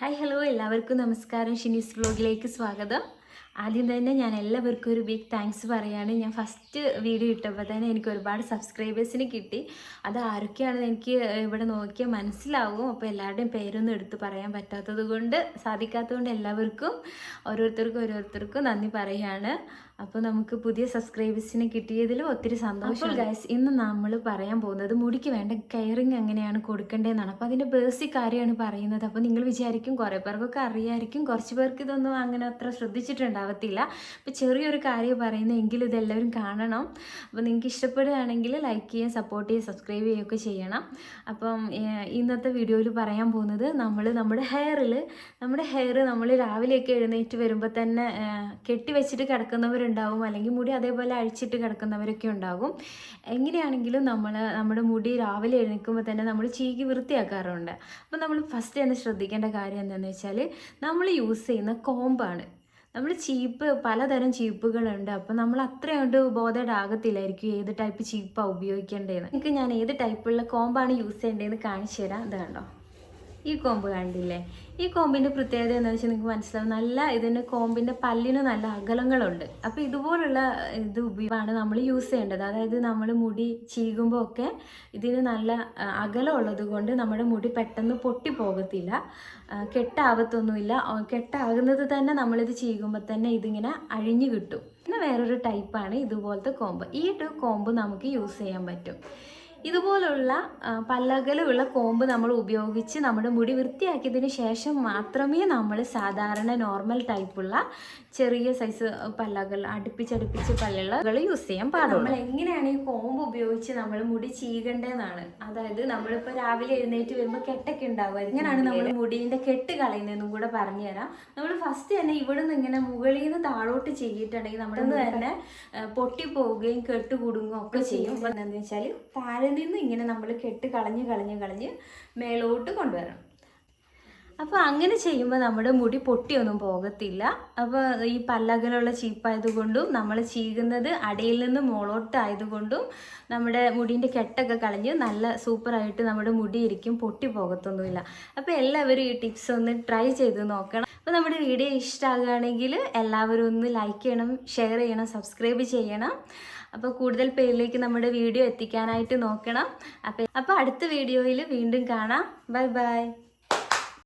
Hi hello. എല്ലാവർക്കും നമസ്കാരം. ഷിനീസ് വ്ലോഗിലേക്ക് സ്വാഗതം. ആദ്യം തന്നെ ഞാൻ എല്ലാവർക്കും ഒരു ബിഗ് താങ്ക്സ് പറയുകയാണ് ഞാൻ ഫസ്റ്റ് വീഡിയോ ഇട്ടപ്പോൾ തന്നെ എനിക്ക് ഒരുപാട് സബ്സ്ക്രൈബേഴ്സിന് കിട്ടി. അത് ആരൊക്കെയാണെന്ന് എനിക്ക് ഇവിടെ നോക്കിയാൽ മനസ്സിലാവും. അപ്പോൾ എല്ലാവരുടെയും പേരൊന്നും എടുത്ത് പറയാൻ പറ്റാത്തത് കൊണ്ട് സാധിക്കാത്തത് കൊണ്ട് എല്ലാവർക്കും ഓരോരുത്തർക്കും ഓരോരുത്തർക്കും നന്ദി പറയുകയാണ് അപ്പോൾ നമുക്ക് പുതിയ സബ്സ്ക്രൈബേഴ്സിനെ കിട്ടിയതിലും ഒത്തിരി സന്തോഷം ഗൈസ് ഇന്ന് നമ്മൾ പറയാൻ പോകുന്നത് മുടിക്ക് വേണ്ട കെയറിങ് എങ്ങനെയാണ് കൊടുക്കേണ്ടതെന്നാണ്. അപ്പോൾ അതിന്റെ ബേസിക് കാര്യമാണ് പറയുന്നത്. അപ്പോൾ നിങ്ങൾ വിചാരിക്കും കുറേ പേർക്കൊക്കെ അറിയായിരിക്കും. കുറച്ച് പേർക്ക് ഇതൊന്നും അങ്ങനെ അത്ര ശ്രദ്ധിച്ചിട്ടുണ്ടാവത്തില്ല. അപ്പോൾ ചെറിയൊരു കാര്യം പറയുന്നത് എങ്കിലും ഇതെല്ലാവരും കാണണം. അപ്പോൾ നിങ്ങൾക്ക് ഇഷ്ടപ്പെടുകയാണെങ്കിൽ ലൈക്ക് ചെയ്യുക സപ്പോർട്ട് ചെയ്യുക സബ്സ്ക്രൈബ് ചെയ്യുകയൊക്കെ ചെയ്യണം. അപ്പം ഇന്നത്തെ വീഡിയോയിൽ പറയാൻ പോകുന്നത് നമ്മൾ നമ്മുടെ ഹെയറിൽ നമ്മുടെ ഹെയർ നമ്മൾ രാവിലെയൊക്കെ എഴുന്നേറ്റ് വരുമ്പോൾ തന്നെ കെട്ടി വെച്ചിട്ട് കിടക്കുന്നവരുണ്ടാവും അല്ലെങ്കിൽ മുടി അതേപോലെ അഴിച്ചിട്ട് കിടക്കുന്നവരൊക്കെ ഉണ്ടാകും എങ്ങനെയാണെങ്കിലും നമ്മൾ നമ്മുടെ മുടി രാവിലെ എഴുന്നേൽക്കുമ്പോൾ തന്നെ നമ്മൾ ചീകി വൃത്തിയാക്കാറുണ്ട്. അപ്പോൾ നമ്മൾ ഫസ്റ്റ് തന്നെ ശ്രദ്ധിക്കേണ്ട കാര്യം എന്താണെന്ന് വെച്ചാൽ നമ്മൾ യൂസ് ചെയ്യുന്ന കോമ്പാണ്. നമ്മൾ ചീപ്പ് പലതരം ചീപ്പുകളുണ്ട്. അപ്പോൾ നമ്മൾ അത്രയുണ്ട് ബോധയുടെ ആകത്തില്ലായിരിക്കും ഏത് ടൈപ്പ് ചീപ്പാണ് ഉപയോഗിക്കേണ്ടതെന്ന് നിങ്ങൾക്ക് ഞാൻ ഏത് ടൈപ്പുള്ള കോമ്പാണ് യൂസ് ചെയ്യേണ്ടതെന്ന് കാണിച്ചു തരാം. ഇത് കണ്ടോ? ഈ കോമ്പ് കണ്ടില്ലേ? ഈ കോമ്പിന്റെ പ്രത്യേകത എന്താണെന്ന് വെച്ചാൽ നിങ്ങൾക്ക് മനസ്സിലാവും. നല്ല ഇതിന് കോമ്പിന്റെ പല്ലിന് നല്ല അകലങ്ങളുണ്ട്. അപ്പോൾ ഇതുപോലുള്ള ഇത് ഉപയോഗമാണ് നമ്മൾ യൂസ് ചെയ്യേണ്ടത്. അതായത് നമ്മൾ മുടി ചീകുമ്പോൾ ഒക്കെ ഇതിന് നല്ല അകലമുള്ളത് കൊണ്ട് നമ്മുടെ മുടി പെട്ടെന്ന് പൊട്ടി പോകത്തില്ല. ആ, കെട്ടാവത്തൊന്നുമില്ല. കെട്ടാകുന്നത് തന്നെ നമ്മളിത് ചീകുമ്പോൾ തന്നെ ഇതിങ്ങനെ അഴിഞ്ഞു കിട്ടും. പിന്നെ വേറൊരു ടൈപ്പാണ് ഇതുപോലത്തെ കോമ്പ് ഈ ഒരു കോമ്പ് നമുക്ക് യൂസ് ചെയ്യാൻ പറ്റും. ഇതുപോലുള്ള പല്ലകലുള്ള കോമ്പ് നമ്മൾ ഉപയോഗിച്ച് നമ്മുടെ മുടി വൃത്തിയാക്കിയതിന് ശേഷം മാത്രമേ നമ്മൾ സാധാരണ നോർമൽ ടൈപ്പുള്ള ചെറിയ സൈസ് പല്ലകൾ അടുപ്പിച്ചടുപ്പിച്ച് പല്ലുകൾ യൂസ് ചെയ്യാൻ പാടുള്ളൂ. നമ്മൾ എങ്ങനെയാണ് ഈ കോമ്പ് ഉപയോഗിച്ച് നമ്മൾ മുടി ചീകേണ്ടതെന്നാണ് അതായത് നമ്മളിപ്പോൾ രാവിലെ എഴുന്നേറ്റ് വരുമ്പോൾ കെട്ടൊക്കെ ഉണ്ടാവുക എങ്ങനെയാണ് നമ്മൾ മുടീന്റെ കെട്ട് കളയുന്നതെന്നും കൂടെ പറഞ്ഞുതരാം നമ്മൾ ഫസ്റ്റ് തന്നെ ഇവിടെ നിന്ന് ഇങ്ങനെ മുകളിൽ നിന്ന് താഴോട്ട് ചെയ്തിട്ടുണ്ടെങ്കിൽ നമ്മുടെ തന്നെ പൊട്ടി പൊട്ടിപ്പോവുകയും കെട്ട് ഒക്കെ ചെയ്യും. എന്താണെന്ന് വെച്ചാൽ താഴെ നിന്ന് ഇങ്ങനെ നമ്മൾ കെട്ട് കളഞ്ഞ് കളഞ്ഞ് കളഞ്ഞ് മേലോട്ട് കൊണ്ടുവരണം. അപ്പോൾ അങ്ങനെ ചെയ്യുമ്പോൾ നമ്മുടെ മുടി പൊട്ടിയൊന്നും പോകത്തില്ല. അപ്പോൾ ഈ പല്ലകലുള്ള ചീപ്പായതുകൊണ്ടും നമ്മൾ ചീകുന്നത് അടിയിൽ നിന്ന് മുകളോട്ടായതുകൊണ്ടും നമ്മുടെ മുടീന്റെ കെട്ടൊക്കെ കളഞ്ഞ് നല്ല സൂപ്പറായിട്ട് നമ്മുടെ മുടി ഇരിക്കും പൊട്ടി പോകത്തൊന്നുമില്ല. അപ്പോൾ എല്ലാവരും ഈ ടിപ്സ് ഒന്ന് ട്രൈ ചെയ്ത് നോക്കണം. അപ്പോൾ നമ്മുടെ വീഡിയോ ഇഷ്ടമാകുകയാണെങ്കിൽ എല്ലാവരും ഒന്ന് ലൈക്ക് ചെയ്യണം ഷെയർ ചെയ്യണം സബ്സ്ക്രൈബ് ചെയ്യണം. അപ്പോൾ കൂടുതൽ പേരിലേക്ക് നമ്മുടെ വീഡിയോ എത്തിക്കാനായിട്ട് നോക്കണം. അപ്പോൾ അപ്പോൾ അടുത്ത വീഡിയോയിൽ വീണ്ടും കാണാം. Bye bye